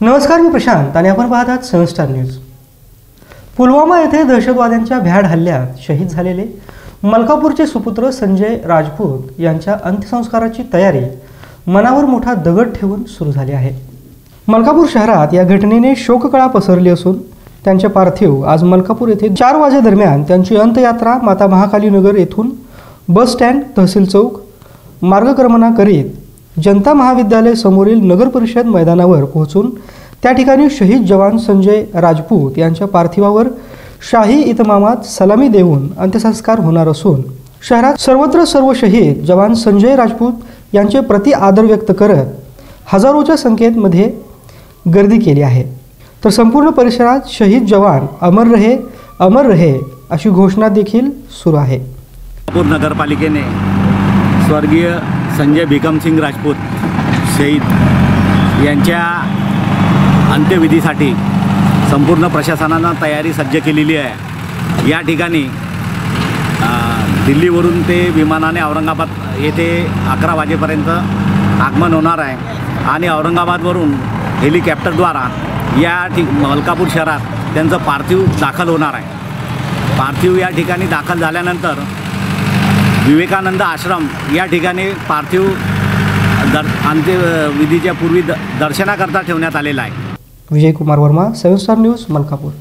नमस्कार मी प्रशांत आणि आपण पाहत आहात सेवन स्टार न्यूज. पुलवामा येथे दहशतवाद्यांच्या भ्याड हल्ल्यात शहीद झालेले मलकापूरचे सुपुत्र संजय राजपूत यांच्या अंत्यसंस्काराची तयारी मनावर मोठा दगड ठेवून सुरू झाली आहे. मलकापूर शहरात या घटनेने शोककळा पसरली असून त्यांचे पार्थिव आज मलकापूर येथे चार वाजेदरम्यान त्यांची अंत्ययात्रा माता महाकाली नगर येथून बस स्टँड तहसील चौक मार्गक्रमणा करीत जनता महाविद्यालय समोरील नगर परिषद मैदानावर पोहोचून त्या ठिकाणी शहीद जवान संजय राजपूत यांच्या पार्थिवावर शाही इतमामात सलामी देऊन अंत्यसंस्कार होणार असून शहरात सर्वत्र सर्व शहीद जवान संजय राजपूत यांचे प्रति आदर व्यक्त करत हजारोच्या संख्येमध्ये गर्दी केली आहे. तर संपूर्ण परिसरात शहीद जवान अमर रहे अमर रहे अशी घोषणा देखील सुरू आहे. नागपूर नगरपालिकेने स्वर्गीय संजय भिकमसिंग राजपूत शहीद यांच्या अंत्यविधीसाठी संपूर्ण प्रशासनानं तयारी सज्ज केलेली आहे. या ठिकाणी दिल्लीवरून ते विमानाने औरंगाबाद येथे अकरा वाजेपर्यंत आगमन होणार आहे. आणि औरंगाबादवरून हेलिकॉप्टरद्वारा या ठिक मलकापूर शहरात त्यांचं पार्थिव दाखल होणार आहे. पार्थिव या ठिकाणी दाखल झाल्यानंतर विवेकानंद आश्रम या ठिकाणी पार्थिव दर अंत्यविधीच्या पूर्वी द दर्शनाकरता ठेवण्यात आलेला आहे. Vijay Kumar Verma seven star news Malkapur.